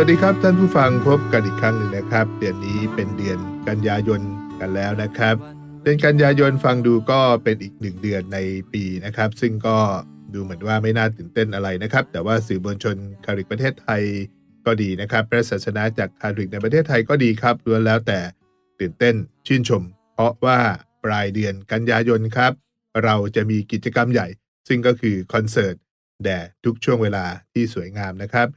วัสดีครับท่านผู้ฟังพบกันอีกครั้งหนึ่งนะครับ เดือนนี้เป็นเดือนกันยายนกันแล้วนะครับ เดือนกันยายนฟังดูก็เป็นอีกหนึ่งเดือนในปีนะครับ ซึ่งก็ดูเหมือนว่าไม่น่าตื่นเต้นอะไรนะครับ แต่ว่าสื่อมวลชนคาริกประเทศไทยก็ดีนะครับพระศาสนาจากคาริกในประเทศไทยก็ดีครับล้วนแล้วแต่ตื่นเต้นชื่นชม เพราะว่าปลายเดือนกันยายนครับ เราจะมีกิจกรรมใหญ่ ซึ่งก็คือคอนเสิร์ตแด่ทุกช่วงเวลาที่สวยงามนะครับ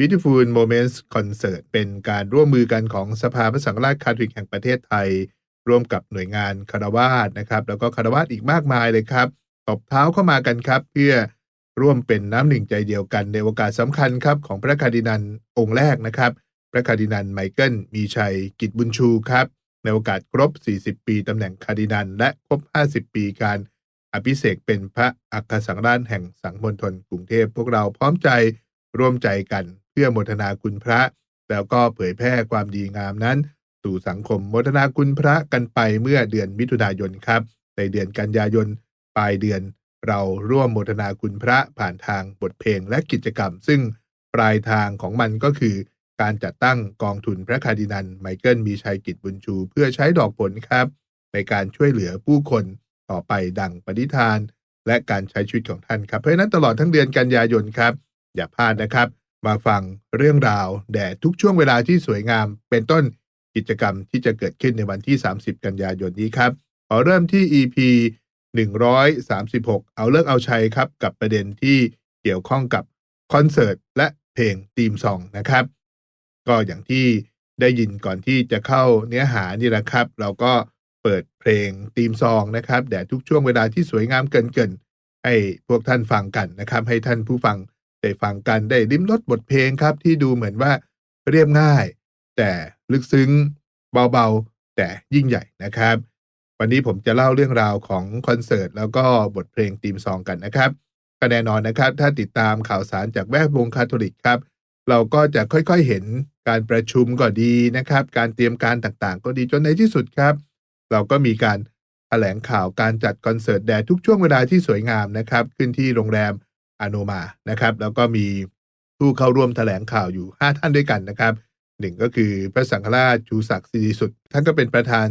Beautiful Moments Concert เป็นการร่วมมือกันของสภาพระสังฆราชคาทอลิกแห่งประเทศไทย ร่วมกับหน่วยงานคารวาสนะครับ แล้วก็คารวาสอีกมากมายเลยครับตบเท้าเข้ามากันครับ เพื่อร่วมเป็นน้ำหนึ่งใจเดียวกันในโอกาสสำคัญครับของพระคาร์ดินันองค์แรกนะครับ พระคาร์ดินันไมเคิลมีชัยกิจบุญชูครับ ในโอกาสครบ 40 ปีตำแหน่งคาร์ดินันและครบ 50 ปีการอภิเษกเป็นพระอัครสังฆราชแห่งสังมณฑลกรุงเทพพวกเราพร้อมใจร่วมใจกัน พื่อโมทนาคุณพระ แล้วก็เผยแพร่ความดีงามนั้น สู่สังคมโมทนาคุณพระกันไปเมื่อเดือนมิถุนายนครับ ในเดือนกันยายนปลายเดือน เราร่วมโมทนาคุณพระผ่านทางบทเพลงและกิจกรรม ซึ่งปลายทางของมันก็คือ การจัดตั้งกองทุนพระคาดินันไมเคิลมีชัยกิจบุญชู เพื่อใช้ดอกผลครับ ในการช่วยเหลือผู้คนต่อไปดังปณิธาน และการใช้ชีวิตของท่านครับ เพราะฉะนั้นตลอดทั้งเดือนกันยายนครับ อย่าพลาดนะครับ มาฟังเรื่องราวแด่ทุกช่วงเวลาที่สวยงาม เป็นต้นกิจกรรมที่จะเกิดขึ้นในวันที่ 30 กันยายนนี้ครับขอเริ่มที่ EP 136 เอาเลิกเอาชัยครับ กับประเด็นที่เกี่ยวข้องกับคอนเสิร์ตและเพลงทีมซองนะครับ ก็อย่างที่ได้ยินก่อนที่จะเข้าเนื้อหานี่แหละครับ เราก็เปิดเพลงทีมซองนะครับแด่ทุกช่วงเวลาที่สวยงามเกินเกินๆให้พวกท่านฟังกันนะครับ ให้ท่านผู้ฟัง ได้ฟังกันได้ลิ้มรสบทเพลงครับ ที่ดูเหมือนว่าเรียบง่าย แต่ลึกซึ้งเบาๆ แต่ยิ่งใหญ่นะครับ วันนี้ผมจะเล่าเรื่องราวของคอนเสิร์ตแล้วก็บทเพลงทีมซองกันนะครับก็แน่นอนนะครับ ถ้าติดตามข่าวสารจากแวดวงคาทอลิกครับ เราก็จะค่อยๆเห็นการประชุมก็ดีนะครับ การเตรียมการต่างๆ ก็ดีจนในที่สุดครับ เราก็มีการแถลงข่าวการจัดคอนเสิร์ตแด่ทุกช่วงเวลาที่สวยงามนะครับ ขึ้นที่โรงแรม อาโนมานะครับ แล้วก็มีผู้เข้าร่วมแถลงข่าวอยู่ 5 ท่านด้วยกันนะครับหนึ่งก็คือพระสังฆราชชูศักดิ์สิริสุด ท่านก็เป็นประธาน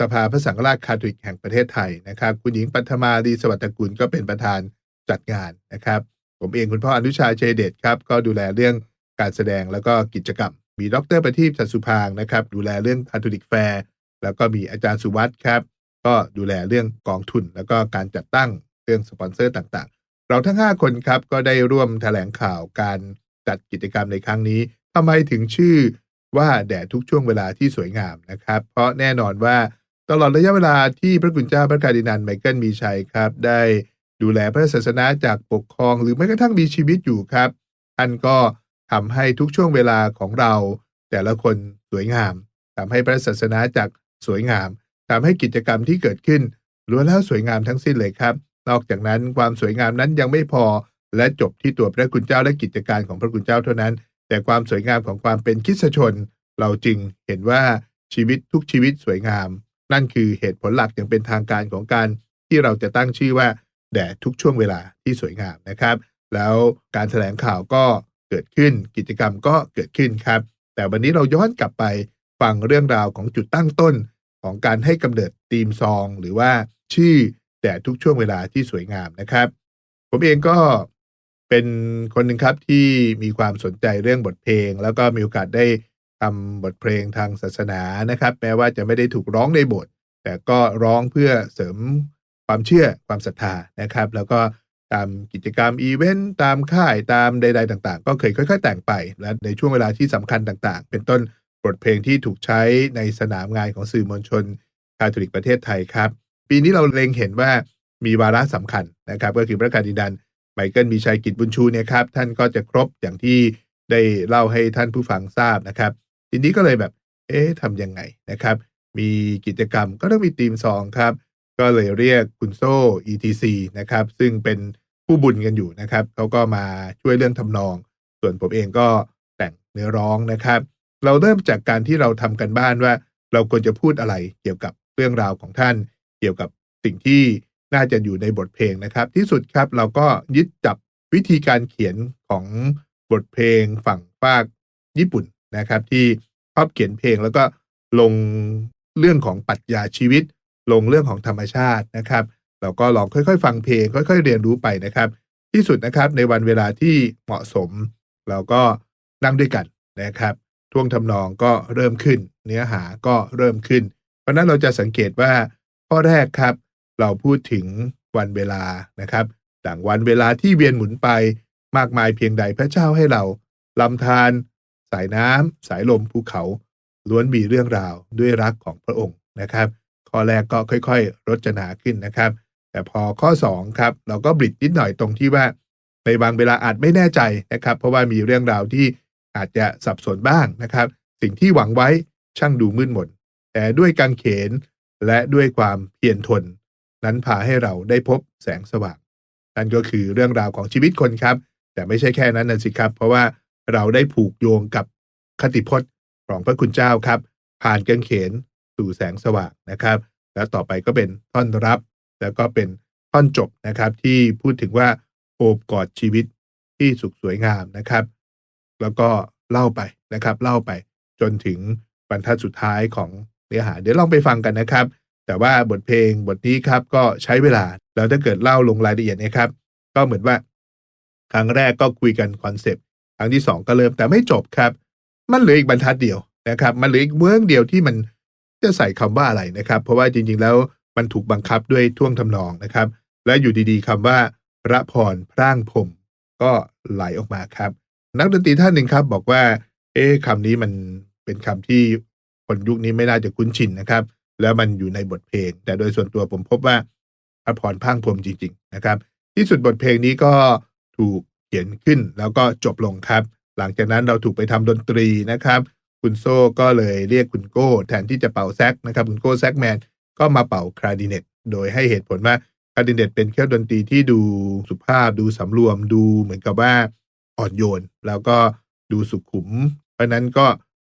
สภาพระสังฆราชคาทอลิกแห่งประเทศไทยนะครับ คุณหญิงปัทมาลีสวัสดิกุลก็เป็นประธานจัดงานนะครับ ผมเองคุณพ่ออนุชาเชยเดชครับ ก็ดูแลเรื่องการแสดงแล้วก็กิจกรรม มีดรประทีปจัดสุพางนะครับ ดูแลเรื่องคาทอลิกแฟร์แล้วก็มีอาจารย์สุวัสด์ครับ ก็ดูแลเรื่องกองทุน แล้วก็การจัดตั้งเรื่องสปอนเซอร์ต่าง เราทั้ง 5 คนครับก็ได้ร่วมแถลงข่าวการจัดกิจกรรมในครั้งนี้ทำไมถึงชื่อว่าแด่ทุกช่วงเวลาที่สวยงามนะครับ เพราะแน่นอนว่าตลอดระยะเวลาที่พระคุณเจ้าพระคาดินันไมเคิลมีชัยครับ ได้ดูแลพระศาสนาจากปกครอง หรือแม้กระทั่งมีชีวิตอยู่ครับท่านก็ทำให้ทุกช่วงเวลาของเรา แต่ละคนสวยงามทำให้พระศาสนาจากสวยงามทำให้กิจกรรมที่เกิดขึ้นล้วนแล้วสวยงามทั้งสิ้นเลยครับ นอกจากนั้นความสวยงามนั้นยังไม่พอและจบที่ตัวพระคุณเจ้าและกิจการของพระคุณเจ้าเท่านั้น แต่ความสวยงามของความเป็นคิสชน เราจึงเห็นว่าชีวิตทุกชีวิตสวยงาม นั่นคือเหตุผลหลักอย่างเป็นทางการของการที่เราจะตั้งชื่อว่าแด่ทุกช่วงเวลาที่สวยงามนะครับ แล้วการแถลงข่าวก็เกิดขึ้นกิจกรรมก็เกิดขึ้นครับ แต่วันนี้เราย้อนกลับไปฟังเรื่องราวของจุดตั้งต้นของการให้กำเนิดทีมซอง หรือว่าชื่อ แด่ทุกช่วงเวลาที่สวยงามนะครับ ผมเองก็เป็นคนหนึ่งครับที่มีความสนใจเรื่องบทเพลง แล้วก็มีโอกาสได้ทำบทเพลงทางศาสนานะครับแม้ว่าจะไม่ได้ถูกร้องในโบทแต่ก็ร้องเพื่อเสริมความเชื่อความศรัทธานะครับ แล้วก็ตามกิจกรรมอีเวนต์ตามค่ายตามใด ๆ ต่าง ๆ ก็เคยค่อย ๆ แต่งไป และในช่วงเวลาที่สำคัญต่างๆ เป็นต้นบทเพลงที่ถูกใช้ในสนามงานของสื่อมวลชนคาทอลิกประเทศไทยครับ ปีนี้เราเล็งเห็นว่ามีวาระสำคัญนะครับ ก็คือพระคารดินันไมเคิลมีชัยกิจบุญชูเนี่ยครับ ท่านก็จะครบอย่างที่ได้เล่าให้ท่านผู้ฟังทราบนะครับ ทีนี้ก็เลยแบบ เอ๊ะทำยังไงนะครับ มีกิจกรรมก็ต้องมีทีมซองครับ ก็เลยเรียกคุณโซ่ ETC นะครับ ซึ่งเป็นผู้บุญกันอยู่นะครับเขาก็มาช่วยเรื่องทำนอง ส่วนผมเองก็แต่งเนื้อร้องนะครับ เราเริ่มจากการที่เราทำกันบ้านว่า เราควรจะพูดอะไรเกี่ยวกับเรื่องราวของท่าน เกี่ยวกับสิ่งที่น่าจะอยู่ในบทเพลงนะครับ ที่สุดครับเราก็ยึดจับวิธีการเขียนของบทเพลงฝั่งฝากญี่ปุ่นนะครับ ที่ชอบเขียนเพลงแล้วก็ลงเรื่องของปรัชญาชีวิต ลงเรื่องของธรรมชาตินะครับ เราก็ลองค่อยๆ ฟังเพลง ค่อย ๆ เรียนรู้ไปนะครับ ที่สุดนะครับในวันเวลาที่เหมาะสม เราก็นั่งด้วยกันนะครับท่วงทำนองก็เริ่มขึ้น เนื้อหาก็เริ่มขึ้น เพราะนั้นเราจะสังเกตว่า ข้อแรกครับ เราพูดถึงวันเวลานะครับดังวันเวลาที่เวียนหมุนไปมากมายเพียงใดพระเจ้าให้เราลำธารสายน้ำสายลมภูเขา ล้วนมีเรื่องราวด้วยรักของพระองค์นะครับ ข้อแรกก็ค่อยๆรจนาขึ้นนะครับ แต่พอข้อ2ครับเราก็บิดนิดหน่อยตรงที่ว่า ในบางเวลาอาจไม่แน่ใจนะครับ เพราะว่ามีเรื่องราวที่อาจจะสับสนบ้างนะครับ สิ่งที่หวังไว้ช่างดูมืดมนแต่ด้วยการเขน และด้วยความเพียรทน นั้นพาให้เราได้พบแสงสว่างนั่นก็คือเรื่องราวของชีวิตคนครับ แต่ไม่ใช่แค่นั้นนะสิครับ เพราะว่าเราได้ผูกโยงกับคติพจน์ของพระคุณเจ้าครับ ผ่านกางเขนสู่แสงสว่างนะครับ แล้วต่อไปก็เป็นท่อนรับ แล้วก็เป็นท่อนจบนะครับที่พูดถึงว่าโอบกอดชีวิตที่สุขสวยงามนะครับ แล้วก็เล่าไปนะครับ เล่าไปจนถึงบรรทัดสุดท้ายของ เนื้อหาเดี๋ยวลองไปฟังกันนะครับ แต่ว่าบทเพลงบทนี้ครับก็ใช้เวลาแล้วถ้าเกิดเล่าลงรายละเอียดนะครับ ก็เหมือนว่า ครั้งแรกก็คุยกันคอนเซปต์ครั้งที่สองก็เริ่มแต่ไม่จบครับ มันเหลืออีกบรรทัดเดียวนะครับ มันเหลืออีกเมืองเดียวที่มันจะใส่คำว่าอะไรนะครับ เพราะว่าจริงๆแล้วมันถูกบังคับด้วยท่วงทำนองนะครับ และอยู่ดีๆคำว่า พระพรพร่างพรมก็ไหลออกมาครับ นักดนตรีท่านหนึ่งครับบอกว่า เอ๊ะคำนี้มันเป็นคำที่ คนยุคนี้ไม่น่าจะคุ้นชินนะครับ แล้วมันอยู่ในบทเพลง แต่โดยส่วนตัวผมพบว่าพระพรพร่างพรมจริง ๆ นะครับ ที่สุดบทเพลงนี้ก็ถูกเขียนขึ้นแล้วก็จบลงครับ หลังจากนั้นเราถูกไปทำดนตรีนะครับ คุณโซ่ก็เลยเรียกคุณโก้แทนที่จะเป่าแซกนะครับ คุณโก้แซกแมนก็มาเป่าคลาริเนตโดยให้เหตุผลว่าคลาริเนตเป็นเครื่องดนตรีที่ดูสุภาพดูสำรวมดูเหมือนกับว่าอ่อนโยน แล้วก็ดูสุขุม เพราะนั้นก็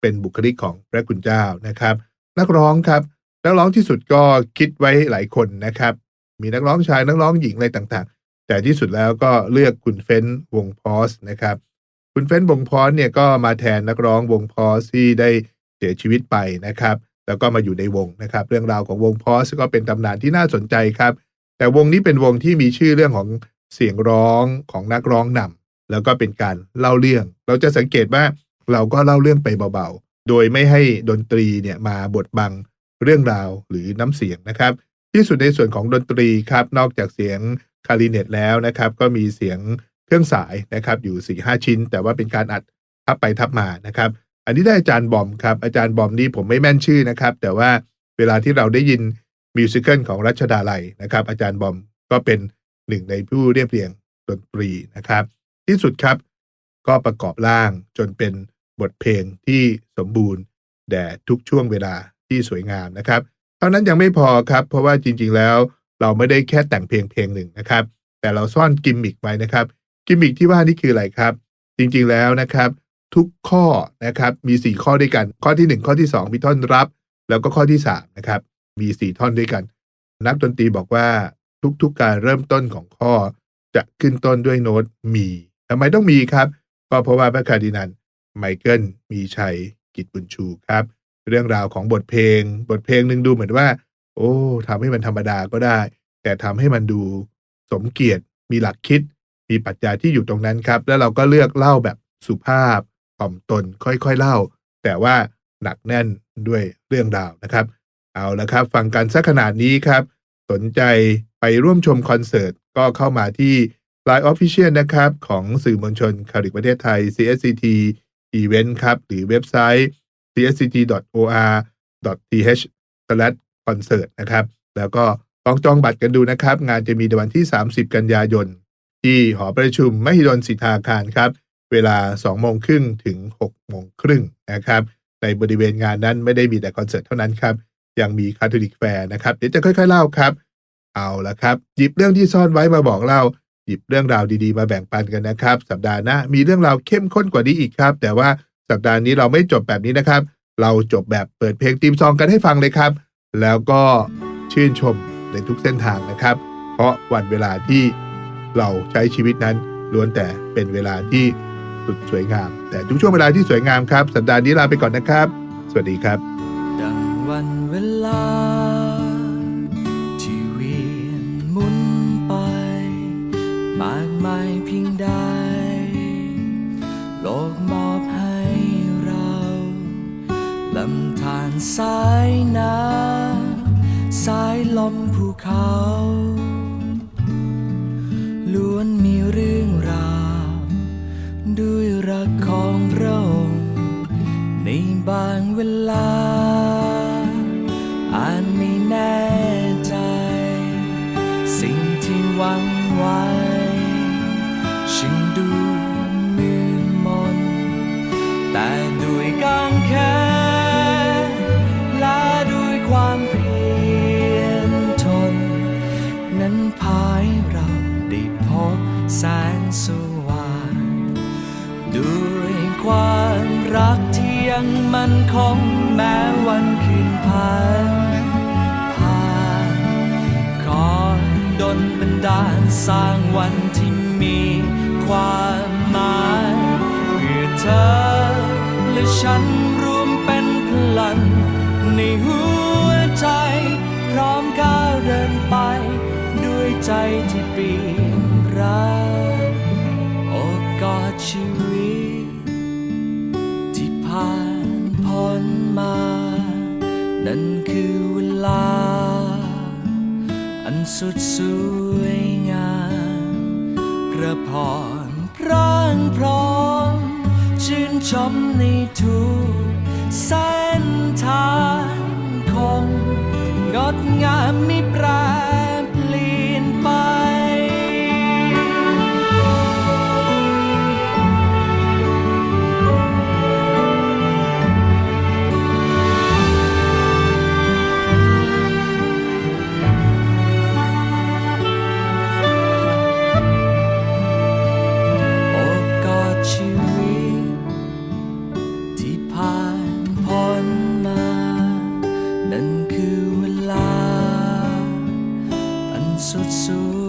เป็นบุคลิกของพระคุณเจ้านะครับ นักร้องครับ นักร้องที่สุดก็คิดไว้หลายคนนะครับ มีนักร้องชายนักร้องหญิงอะไรต่างๆ แต่ที่สุดแล้วก็เลือกคุณเฟ้นวงพอสนะครับ คุณเฟ้นวงพอสเนี่ยก็มาแทนนักร้องวงพอสที่ได้เสียชีวิตไปนะครับ แล้วก็มาอยู่ในวงนะครับ เรื่องราวของวงพอสก็เป็นตำนานที่น่าสนใจครับ แต่วงนี้เป็นวงที่มีชื่อเรื่องของเสียงร้องของนักร้องนำแล้วก็เป็นการเล่าเรื่อง เราจะสังเกตว่า เราก็เล่าเรื่องไปเบาๆ โดยไม่ให้ดนตรีเนี่ยมาบดบังเรื่องราวหรือน้ำเสียงนะครับ ที่สุดในส่วนของดนตรีครับ นอกจากเสียงคาริเนตแล้วนะครับ ก็มีเสียงเครื่องสายนะครับอยู่4ี่ห้าชิ้น แต่ว่าเป็นการอัดทับไปทับมานะครับ อันนี้ได้อาจารย์บอมครับอาจารย์บอมนี่ผมไม่แม่นชื่อนะครับ แต่ว่าเวลาที่เราได้ยินมิวสิควลของรัชดาลัยนะครับ อาจารย์บอมก็เป็นหนึ่งในผู้เรียบเรียงดนตรีนะครับ ที่สุดครับก็ประกอบร่างจนเป็น บทเพลงที่สมบูรณ์แด่ทุกช่วงเวลาที่สวยงามนะครับ เท่านั้นยังไม่พอครับ เพราะว่าจริงๆแล้วเราไม่ได้แค่แต่งเพลงเพลงหนึ่งนะครับ แต่เราซ่อนกิมมิกไว้นะครับ กิมมิกที่ว่านี่คืออะไรครับ จริงๆแล้วนะครับ ทุกข้อนะครับมี 4 ข้อด้วยกัน ข้อที่ 1 ข้อที่ 2 มีท่อนรับ แล้วก็ข้อที่3นะครับมี 4 ท่อนด้วยกัน นักดนตรีบอกว่าทุกๆการเริ่มต้นของข้อ จะขึ้นต้นด้วยโน้ตมีทำไมต้องมีครับ ก็เพราะว่าพระคาร์ดินัน ไมเคิลมีชัยกิจบุญชูครับ เรื่องราวของบทเพลง บทเพลงหนึ่งดูเหมือนว่า โอ้ทำให้มันธรรมดาก็ได้ แต่ทำให้มันดูสมเกียรติ มีหลักคิด มีปรัชญาที่อยู่ตรงนั้นครับ แล้วเราก็เลือกเล่าแบบสุภาพถ่อมตนค่อยๆเล่า แต่ว่าหนักแน่นด้วยเรื่องราวนะครับ เอาละครับ ฟังกันสักขนาดนี้ครับ สนใจไปร่วมชมคอนเสิร์ตก็เข้ามาที่ Line Official นะครับ ของสื่อมวลชนคาริกประเทศไทย CSCT Event ครับ หรือเว็บไซต์ csct.or.th/concert นะครับ แล้วก็ลองจองบัตรกันดูนะครับ งานจะมีในวันที่ 30 กันยายน ที่หอประชุมมหิดลสิทธาคารครับ เวลา2โมงครึ่งถึง6โมงครึ่งนะครับ ในบริเวณงานนั้นไม่ได้มีแต่คอนเสิร์ตเท่านั้นครับ ยังมีคาทอลิกแฟร์นะครับ เดี๋ยวจะค่อยๆเล่าครับ เอาละครับ หยิบเรื่องที่ซ่อนไว้มาบอกเล่า หยิบเรื่องราวดีๆ มาแบ่งปันกันนะครับ สัปดาห์หน้ามีเรื่องราวเข้มข้นกว่านี้อีกครับ แต่ว่าสัปดาห์นี้เราไม่จบแบบนี้นะครับ เราจบแบบเปิดเพลงทีมซองกันให้ฟังเลยครับ แล้วก็ชื่นชมในทุกเส้นทางนะครับ เพราะวันเวลาที่เราใช้ชีวิตนั้นล้วนแต่เป็นเวลาที่สุดสวยงาม แต่ทุกช่วงเวลาที่สวยงามครับ สัปดาห์นี้ลาไปก่อนนะครับ สวัสดีครับ ดังวันเวลา มากมายเพียงใด โลกมอบให้เราลำธารสายน้ำสายลมภูเขาล้วนมีเรื่องราว ด้วยรักของพระองค์ในบางเวลาอาจไม่แน่ใจ สิ่งที่หวังไว้ แสงสว่างด้วยความรักที่ยังมั่นคงแม้วันคืนผ่านผ่านขอดลบันดาลสร้างวันที่มีความหมายเพื่อเธอและฉันรวมเป็นพลังในหัวใจ พร้อมก้าวเดินไปด้วยใจที่เปลี่ยน รักโอกอดชีวิต ที่ผ่านพ้นมา นั่นคือเวลา อันสุดสวยงามพระพรพรังพร้อมชื่นชมในทุกเส้นทางคง งดงามไม่แปร สุด